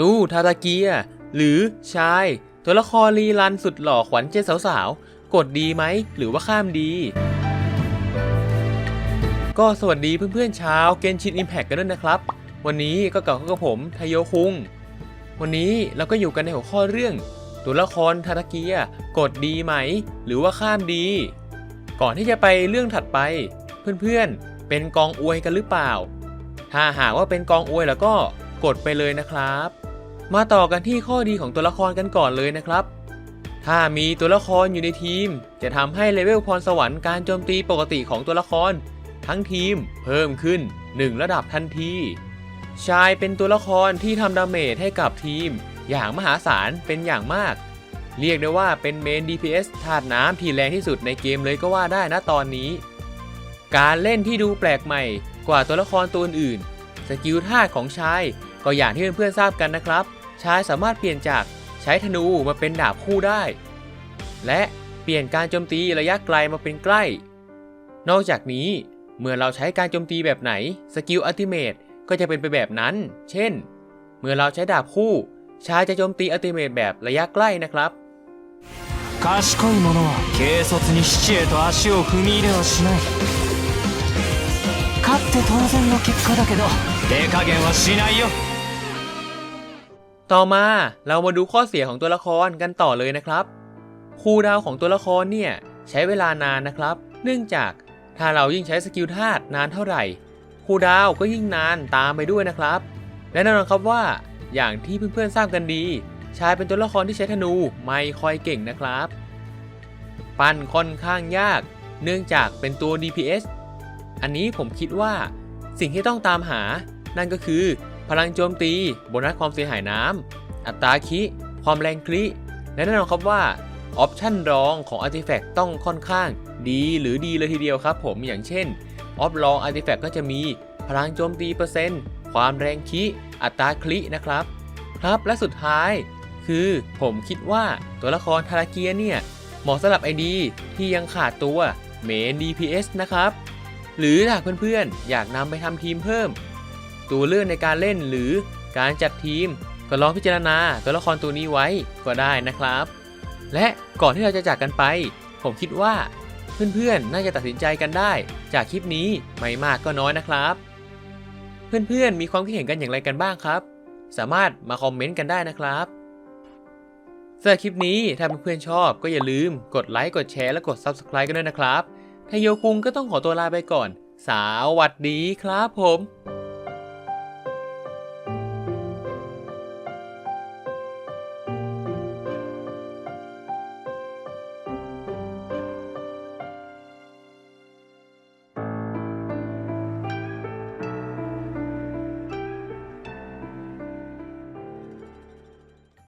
ตู้ทาตาเกีย หรือชาย ตัวละครลีลันสุดหล่อขวัญใจสาวๆ กดดีไหม หรือว่าข้ามดี ก็สวัสดีเพื่อนๆชาวเกนชินอิมแพกกันด้วยนะครับ วันนี้ก็กลับกับผมไทโยคุง วันนี้เราก็อยู่กันในหัวข้อเรื่อง ตัวละครทาตาเกีย กดดีไหม หรือว่าข้ามดี ก่อนที่จะไปเรื่องถัดไป เพื่อนๆ เป็นกองอวยกันหรือเปล่า ถ้าหากว่าเป็นกองอวยแล้วก็กดไปเลยนะครับ มาต่อกันที่ข้อดีของตัวละครกันก่อนเลยนะครับ ถ้ามีตัวละครอยู่ในทีม จะทำให้เลเวลพรสวรรค์การโจมตีปกติของตัวละคร ทั้งทีมเพิ่มขึ้น 1 ระดับทันทีชายเป็นตัวละครที่ทำดาเมจให้กับทีม อย่างมหาศาลเป็นอย่างมาก เรียกได้ว่าเป็นเมน DPS ธาตุน้ำที่แรงที่สุดในเกมเลยก็ว่าได้นะตอนนี้ การเล่นที่ดูแปลกใหม่กว่าตัวละครตัวอื่น สกิลธาตุของชายก็อย่างที่เพื่อนๆทราบกันนะครับ ชายสามารถเปลี่ยนจากใช้ธนูมาเป็นดาบคู่ได้ และเปลี่ยนการโจมตีระยะไกลมาเป็นใกล้ นอกจากนี้เมื่อเราใช้การโจมตีแบบไหน สกิลอัลติเมตก็จะเป็นไปแบบนั้น เช่น เมื่อเราใช้ดาบคู่ ชายจะโจมตีอัลติเมตแบบระยะใกล้นะครับ 賢い者は軽率に死地へと足を踏み入れはしない勝って当然の結果だけど手加減はしないよ ต่อมาเรามาดูข้อเสียของตัวละครกันต่อเลยนะครับ คูดาวของตัวละครเนี่ยใช้เวลานานนะครับ เนื่องจากถ้าเรายิ่งใช้สกิลธาตุนานเท่าไหร่ คูดาวก็ยิ่งนานตามไปด้วยนะครับ และแน่นอนครับว่าอย่างที่เพื่อนๆทราบกันดีชายเป็นตัวละครที่ใช้ธนูไม่ค่อยเก่งนะครับ ปั้นค่อนข้างยาก เนื่องจากเป็นตัว DPS อันนี้ผมคิดว่าสิ่งที่ต้องตามหา นั่นก็คือ พลังโจมตี โบนัสความเสียหายน้ำอัตราคิ ความแรงคลิและแน่นอนครับว่าออปชันรองของอาร์ติแฟกต์ต้องค่อนข้างดีหรือดีเลยทีเดียวครับผมอย่างเช่นออฟรองอาร์ติแฟกต์ก็จะมีพลังโจมตีเปอร์เซ็นต์ความแรงคิอัตราคลินะครับ ครับและสุดท้าย คือผมคิดว่าตัวละครทาราเกียเนี่ย เหมาะสำหรับ ID ที่ยังขาดตัวเมน DPS นะครับ หรือถ้าเพื่อนๆ อยากนำไปทำทีมเพิ่ม ตัวเลือกในการเล่นหรือการจัดทีม ก็ลองพิจารณาตัวละครตัวนี้ไว้ก็ได้นะครับ และก่อนที่เราจะจากกันไป ผมคิดว่า เพื่อนๆ น่าจะตัดสินใจกันได้ จากคลิปนี้ไม่มากก็น้อยนะครับ เพื่อนๆ มีความคิดเห็นกันอย่างไรกันบ้างครับ สามารถมาคอมเมนต์กันได้นะครับสำหรับคลิปนี้ถ้าเพื่อนๆชอบก็อย่าลืมกดไลค์กดแชร์และกด Subscribe กันด้วยนะครับไทโยคุงก็ต้องขอตัวลาไปก่อน สวัสดีครับผม